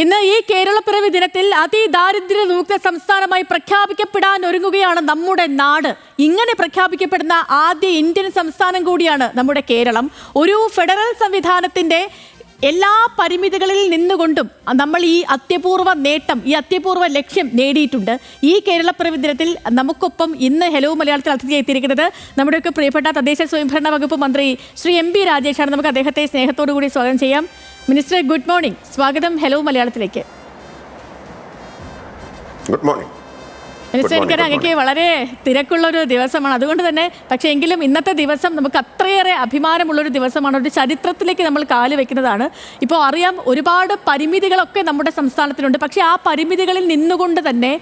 ഇന്ന് ഈ കേരളപ്പിറവി ദിനത്തിൽ അതിദാരിദ്ര്യ വിമുക്ത സംസ്ഥാനമായി പ്രഖ്യാപിക്കപ്പെടാൻ ഒരുങ്ങുകയാണ് നമ്മുടെ നാട്. ഇങ്ങനെ പ്രഖ്യാപിക്കപ്പെടുന്ന ആദ്യ ഇന്ത്യൻ സംസ്ഥാനം കൂടിയാണ് നമ്മുടെ കേരളം. ഒരു ഫെഡറൽ സംവിധാനത്തിന്റെ എല്ലാ പരിമിതികളിൽ നിന്നുകൊണ്ടും നമ്മൾ ഈ അത്യപൂർവ നേട്ടം ഈ അത്യപൂർവ ലക്ഷ്യം നേടിയിട്ടുണ്ട്. ഈ കേരളപ്പിറവി ദിനത്തിൽ നമുക്കൊപ്പം ഇന്ന് ഹെലോ മലയാളത്തിൽ അതിഥി എത്തിയിരിക്കുന്നത് നമ്മുടെയൊക്കെ പ്രിയപ്പെട്ട തദ്ദേശ സ്വയംഭരണ വകുപ്പ് മന്ത്രി ശ്രീ എം പി രാജേഷാണ്. നമുക്ക് അദ്ദേഹത്തെ സ്നേഹത്തോടു കൂടി സ്വാഗതം ചെയ്യാം. Minister good morning. സ്വാഗതം. ഹലോ മലയാളത്തിലേക്ക്. Good morning. മിനിസ്റ്റർ എനിക്കറിയാം അങ്ങക്ക് വളരെ തിരക്കുള്ള ഒരു ദിവസമാണ്. അതുകൊണ്ട് തന്നെ പക്ഷേ എങ്കിലും ഇന്നത്തെ ദിവസം നമുക്ക് അത്രയേറെ അഭിമാനമുള്ളൊരു ദിവസമാണ്. ഒരു ചരിത്രത്തിലേക്ക് നമ്മൾ കാൽ വെക്കുന്നതാണ്. ഇപ്പോൾ അറിയാം ഒരുപാട് പരിമിതികളൊക്കെ നമ്മുടെ സംസ്ഥാനത്തിനുണ്ട്. പക്ഷേ ആ പരിമിതികളിൽ നിന്നുകൊണ്ട് തന്നെ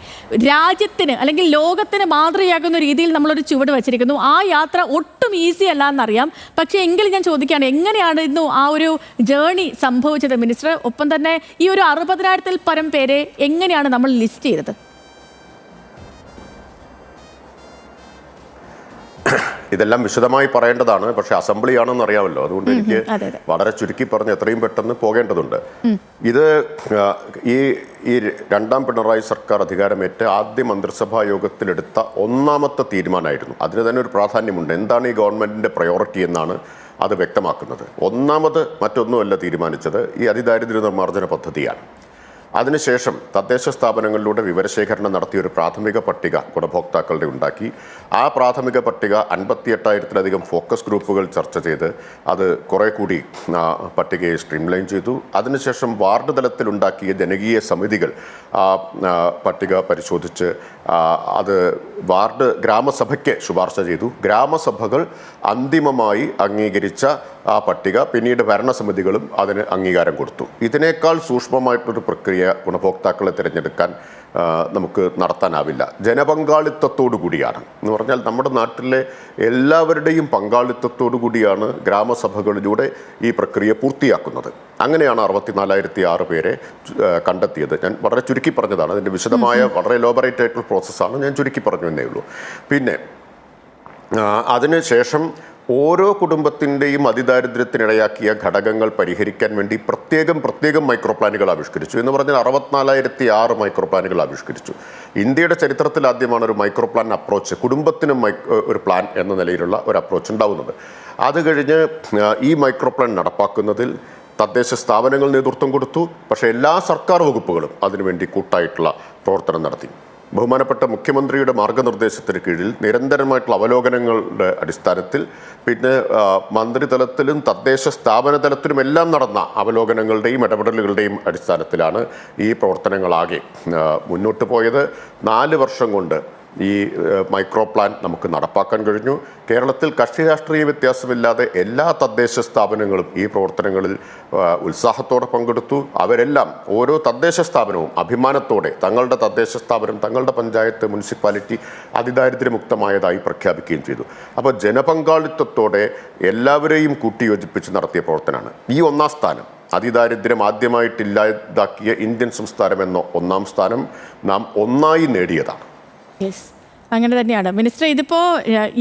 രാജ്യത്തിന് അല്ലെങ്കിൽ ലോകത്തിന് മാതൃകയാകുന്ന രീതിയിൽ നമ്മളൊരു ചുവട് വച്ചിരിക്കുന്നു. ആ യാത്ര ഒട്ടും ഈസി അല്ല എന്നറിയാം. പക്ഷേ എങ്കിലും ഞാൻ ചോദിക്കുകയാണ് എങ്ങനെയാണ് ഇന്നു ആ ഒരു ജേണി സംഭവിച്ചത് മിനിസ്റ്റർ? ഒപ്പം തന്നെ ഈ ഒരു അറുപതിനായിരത്തിൽ പരം പേരെ എങ്ങനെയാണ് നമ്മൾ ലിസ്റ്റ് ചെയ്തത്? ഇതെല്ലാം വിശദമായി പറയേണ്ടതാണ്. പക്ഷെ അസംബ്ലിയാണെന്ന് അറിയാമല്ലോ. അതുകൊണ്ട് എനിക്ക്. വളരെ ചുരുക്കി പറഞ്ഞ് എത്രയും പെട്ടെന്ന് പോകേണ്ടതുണ്ട്. ഇത് ഈ ഈ രണ്ടാം പിണറായി സർക്കാർ അധികാരമേറ്റ് ആദ്യ മന്ത്രിസഭാ യോഗത്തിലെടുത്ത ഒന്നാമത്തെ തീരുമാനമായിരുന്നു. അതിന് തന്നെ ഒരു പ്രാധാന്യമുണ്ട്. എന്താണ് ഈ ഗവൺമെന്റിന്റെ പ്രയോറിറ്റി എന്നാണ് അത് വ്യക്തമാക്കുന്നത്. ഒന്നാമത് മറ്റൊന്നുമല്ല തീരുമാനിച്ചത്. ഈ അതിദാരിദ്ര്യ നിർമ്മാർജന പദ്ധതിയാണ്. അതിനുശേഷം തദ്ദേശ സ്ഥാപനങ്ങളിലൂടെ വിവരശേഖരണം നടത്തിയ ഒരു പ്രാഥമിക പട്ടിക ഗുണഭോക്താക്കളുടെ ഉണ്ടാക്കി. ആ പ്രാഥമിക പട്ടിക അൻപത്തി എട്ടായിരത്തിലധികം ഫോക്കസ് ഗ്രൂപ്പുകൾ ചർച്ച ചെയ്ത് അത് കുറെ കൂടി പട്ടികയെ സ്ട്രീംലൈൻ ചെയ്തു. അതിനുശേഷം വാർഡ് തലത്തിലുണ്ടാക്കിയ ജനകീയ സമിതികൾ ആ, പട്ടിക പരിശോധിച്ച് അത് വാർഡ് ഗ്രാമസഭയ്ക്ക് ശുപാർശ ചെയ്തു. ഗ്രാമസഭകൾ അന്തിമമായി അംഗീകരിച്ച ആ പട്ടിക പിന്നീട് ഭരണസമിതികളും അതിന് അംഗീകാരം കൊടുത്തു. ഇതിനേക്കാൾ സൂക്ഷ്മമായിട്ടൊരു പ്രക്രിയ ഗുണഭോക്താക്കളെ തിരഞ്ഞെടുക്കാൻ നമുക്ക് നടത്താനാവില്ല. ജനപങ്കാളിത്തത്തോടു കൂടിയാണ്. എന്ന് പറഞ്ഞാൽ നമ്മുടെ നാട്ടിലെ എല്ലാവരുടെയും പങ്കാളിത്തത്തോടു കൂടിയാണ് ഗ്രാമസഭകളിലൂടെ ഈ പ്രക്രിയ പൂർത്തിയാക്കുന്നത്. അങ്ങനെയാണ് അറുപത്തിനാലായിരത്തി ആറ് പേരെ കണ്ടെത്തിയത്. ഞാൻ വളരെ ചുരുക്കി പറഞ്ഞതാണ്. അതിന്റെ വിശദമായ വളരെ ലോബറേറ്റ് ആയിട്ടുള്ള പ്രോസസ്സാണ് ഞാൻ ചുരുക്കി പറഞ്ഞു എന്നേ ഉള്ളൂ. പിന്നെ അതിനുശേഷം ഓരോ കുടുംബത്തിന്റെയും അതിദാരിദ്ര്യത്തിനിടയാക്കിയ ഘടകങ്ങൾ പരിഹരിക്കാൻ വേണ്ടി പ്രത്യേകം പ്രത്യേകം മൈക്രോ പ്ലാനുകൾ ആവിഷ്കരിച്ചു എന്ന് പറഞ്ഞാൽ അറുപത്തിനാലായിരത്തി ആറ് മൈക്രോ പ്ലാനുകൾ ആവിഷ്കരിച്ചു. ഇന്ത്യയുടെ ചരിത്രത്തിൽ ആദ്യമാണ് ഒരു മൈക്രോ പ്ലാൻ അപ്രോച്ച് കുടുംബത്തിനും ഒരു പ്ലാൻ എന്ന നിലയിലുള്ള ഒരു അപ്രോച്ച് ഉണ്ടാവുന്നത്. അത് കഴിഞ്ഞ് ഈ മൈക്രോ പ്ലാൻ നടപ്പാക്കുന്നതിൽ തദ്ദേശ സ്ഥാപനങ്ങൾ നേതൃത്വം കൊടുത്തു. പക്ഷേ എല്ലാ സർക്കാർ വകുപ്പുകളും അതിനുവേണ്ടി കൂട്ടായിട്ടുള്ള പ്രവർത്തനം നടത്തി. ബഹുമാനപ്പെട്ട മുഖ്യമന്ത്രിയുടെ മാർഗനിർദ്ദേശത്തിന് കീഴിൽ നിരന്തരമായിട്ടുള്ള അവലോകനങ്ങളുടെ അടിസ്ഥാനത്തിൽ പിന്നെ മന്ത്രിതലത്തിലും തദ്ദേശ സ്ഥാപന തലത്തിലും എല്ലാം നടന്ന അവലോകനങ്ങളുടെയും ഇടപെടലുകളുടെയും അടിസ്ഥാനത്തിലാണ് ഈ പ്രവർത്തനങ്ങളാകെ മുന്നോട്ട് പോയത്. നാല് വർഷം കൊണ്ട് ഈ മൈക്രോ പ്ലാൻ നമുക്ക് നടപ്പാക്കാൻ കഴിഞ്ഞു. കേരളത്തിൽ കക്ഷി രാഷ്ട്രീയ വ്യത്യാസമില്ലാതെ എല്ലാ തദ്ദേശ സ്ഥാപനങ്ങളും ഈ പ്രവർത്തനങ്ങളിൽ ഉത്സാഹത്തോടെ പങ്കെടുത്തു. അവരെല്ലാം ഓരോ തദ്ദേശ സ്ഥാപനവും അഭിമാനത്തോടെ തങ്ങളുടെ തദ്ദേശ സ്ഥാപനം തങ്ങളുടെ പഞ്ചായത്ത് മുനിസിപ്പാലിറ്റി അതിദാരിദ്ര്യമുക്തമായതായി പ്രഖ്യാപിക്കുകയും ചെയ്തു. അപ്പോൾ ജനപങ്കാളിത്തത്തോടെ എല്ലാവരെയും കൂട്ടിയോജിപ്പിച്ച് നടത്തിയ പ്രവർത്തനമാണ്. ഈ ഒന്നാം സ്ഥാനം അതിദാരിദ്ര്യം ആദ്യമായിട്ടില്ലാതാക്കിയ ഇന്ത്യൻ സംസ്ഥാനം എന്ന ഒന്നാം സ്ഥാനം നാം ഒന്നായി നേടിയതാണ്. അങ്ങനെ തന്നെയാണ്. മിനിസ്റ്റർ ഇതിപ്പോൾ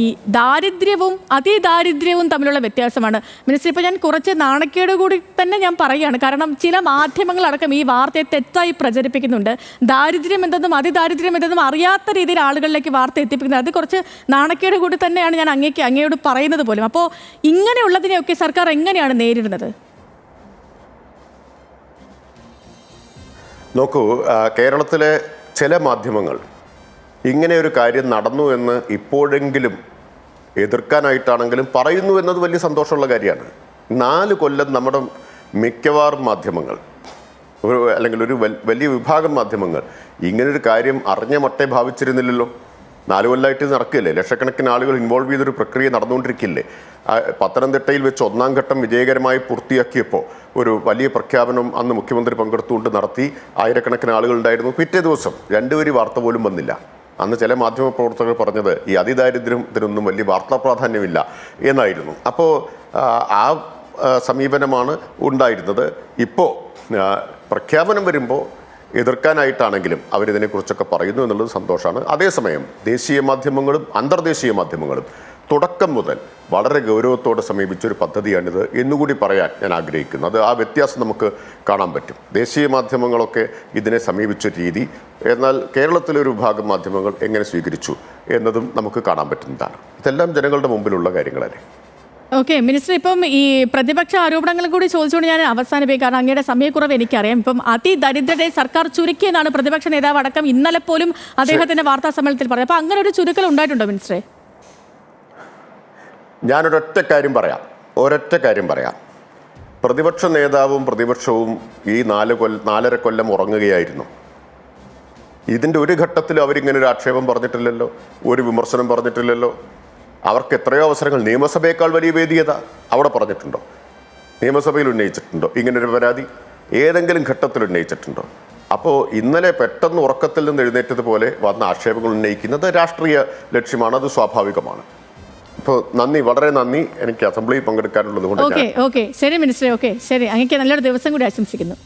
ഈ ദാരിദ്ര്യവും അതിദാരിദ്ര്യവും തമ്മിലുള്ള വ്യത്യാസമാണ്. മിനിസ്റ്റർ ഇപ്പോൾ ഞാൻ കുറച്ച് നാണക്കേട് കൂടി തന്നെ ഞാൻ പറയുകയാണ്. കാരണം ചില മാധ്യമങ്ങളടക്കം ഈ വാർത്തയെ തെറ്റായി പ്രചരിപ്പിക്കുന്നുണ്ട്. ദാരിദ്ര്യം എന്തെന്നും അതിദാരിദ്ര്യം എന്തെന്നും അറിയാത്ത രീതിയിൽ ആളുകളിലേക്ക് വാർത്ത എത്തിപ്പിക്കുന്നത് അത് കുറച്ച് നാണക്കേട് കൂടി തന്നെയാണ് ഞാൻ അങ്ങേക്ക് അങ്ങയോട് പറയുന്നത് പോലും. അപ്പോൾ ഇങ്ങനെയുള്ളതിനെയൊക്കെ സർക്കാർ എങ്ങനെയാണ് നേരിടുന്നത്? നോക്കൂ കേരളത്തിലെ ചില മാധ്യമങ്ങൾ ഇങ്ങനെ ഒരു കാര്യം നടന്നു എന്ന് ഇപ്പോഴെങ്കിലും എതിർക്കാനായിട്ടാണെങ്കിലും പറയുന്നു എന്നത് വലിയ സന്തോഷമുള്ള കാര്യമാണ്. നാല് കൊല്ലം നമ്മുടെ മിക്കവാറും മാധ്യമങ്ങൾ ഒരു അല്ലെങ്കിൽ ഒരു വലിയ വിഭാഗം മാധ്യമങ്ങൾ ഇങ്ങനൊരു കാര്യം അറിഞ്ഞ മട്ടേ ഭാവിച്ചിരുന്നില്ലല്ലോ. നാല് കൊല്ലമായിട്ട് നടക്കില്ലേ ലക്ഷക്കണക്കിന് ആളുകൾ ഇൻവോൾവ് ചെയ്തൊരു പ്രക്രിയ നടന്നുകൊണ്ടിരിക്കില്ലേ പത്തനംതിട്ടയിൽ വെച്ച് ഒന്നാം ഘട്ടം വിജയകരമായി പൂർത്തിയാക്കിയപ്പോൾ ഒരു വലിയ പ്രഖ്യാപനം അന്ന് മുഖ്യമന്ത്രി പങ്കെടുത്തുകൊണ്ട് നടത്തി ആയിരക്കണക്കിന് ആളുകളുണ്ടായിരുന്നു പിറ്റേ ദിവസം രണ്ടുപേര് വാർത്ത പോലും വന്നില്ല. അന്ന് ചില മാധ്യമ പ്രവർത്തകർ പറഞ്ഞത് ഈ അതിദാരിദ്ര്യത്തിനൊന്നും വലിയ വാർത്താ പ്രാധാന്യമില്ല എന്നായിരുന്നു. അപ്പോൾ ആ സമീപനമാണ് ഉണ്ടായിരുന്നത്. ഇപ്പോൾ പ്രഖ്യാപനം വരുമ്പോൾ എതിർക്കാനായിട്ടാണെങ്കിലും അവരിതിനെക്കുറിച്ചൊക്കെ പറയുന്നു എന്നുള്ളത് സന്തോഷമാണ്. അതേസമയം ദേശീയ മാധ്യമങ്ങളും അന്തർദേശീയ മാധ്യമങ്ങളും തുടക്കം മുതൽ വളരെ ഗൗരവത്തോടെ സമീപിച്ച ഒരു പദ്ധതിയാണിത് എന്നുകൂടി പറയാൻ ഞാൻ ആഗ്രഹിക്കുന്നു. അത് ആ വ്യത്യാസം നമുക്ക് കാണാൻ പറ്റും. ദേശീയ മാധ്യമങ്ങളൊക്കെ ഇതിനെ സമീപിച്ച രീതി എന്നാൽ കേരളത്തിലെ ഒരു വിഭാഗം മാധ്യമങ്ങൾ എങ്ങനെ സ്വീകരിച്ചു എന്നതും നമുക്ക് കാണാൻ പറ്റുന്നതാണ് ഇതെല്ലാം ജനങ്ങളുടെ മുമ്പിലുള്ള കാര്യങ്ങളല്ലേ? ഓക്കെ മിനിസ്റ്റർ ഇപ്പം ഈ പ്രതിപക്ഷ ആരോപണങ്ങളും കൂടി ചോദിച്ചുകൊണ്ട് ഞാൻ അവസാനിപ്പിക്കും. കാരണം അങ്ങയുടെ സമയക്കുറവ് എനിക്കറിയാം. ഇപ്പം അതിദരിദ്രരെ സർക്കാർ ചുരുക്കിയെന്നാണ് പ്രതിപക്ഷ നേതാവ് അടക്കം ഇന്നലെ പോലും അദ്ദേഹത്തിന്റെ വാർത്താ സമ്മേളനത്തിൽ പറഞ്ഞത്. അപ്പൊ അങ്ങനെ ഒരു ചുരുക്കൽ ഉണ്ടായിട്ടുണ്ടോ മിനിസ്റ്ററെ? ഞാനൊരൊറ്റ കാര്യം പറയാം. ഒരൊറ്റ കാര്യം പറയാം. പ്രതിപക്ഷ നേതാവും പ്രതിപക്ഷവും ഈ നാല് കൊല്ല നാലര കൊല്ലം ഉറങ്ങുകയായിരുന്നു. ഇതിന്റെ ഒരു ഘട്ടത്തിൽ അവരിങ്ങനെ ഒരു ആക്ഷേപം പറഞ്ഞിട്ടില്ലല്ലോ ഒരു വിമർശനം പറഞ്ഞിട്ടില്ലല്ലോ. അവർക്ക് എത്രയോ അവസരങ്ങൾ. നിയമസഭയേക്കാൾ വലിയ വേദിയത. അവിടെ പറഞ്ഞിട്ടുണ്ടോ? നിയമസഭയിൽ ഉന്നയിച്ചിട്ടുണ്ടോ? ഇങ്ങനൊരു പരാതി ഏതെങ്കിലും ഘട്ടത്തിൽ ഉന്നയിച്ചിട്ടുണ്ടോ? അപ്പോൾ ഇന്നലെ പെട്ടെന്ന് ഉറക്കത്തിൽ നിന്ന് എഴുന്നേറ്റതുപോലെ വന്ന ആക്ഷേപങ്ങൾ ഉന്നയിക്കുന്നത് രാഷ്ട്രീയ ലക്ഷ്യമാണ്. അത് സ്വാഭാവികമാണ്. അപ്പോൾ നന്ദി വളരെ നന്ദി. എനിക്ക് അസംബ്ലിയിൽ പങ്കെടുക്കാനുള്ളത് കൊണ്ട് ഓക്കെ ഓക്കെ ശരി മിനിസ്റ്ററെ ഓക്കെ ശരി. അങ്ങക്ക് നല്ലൊരു ദിവസം കൂടി ആശംസിക്കുന്നു.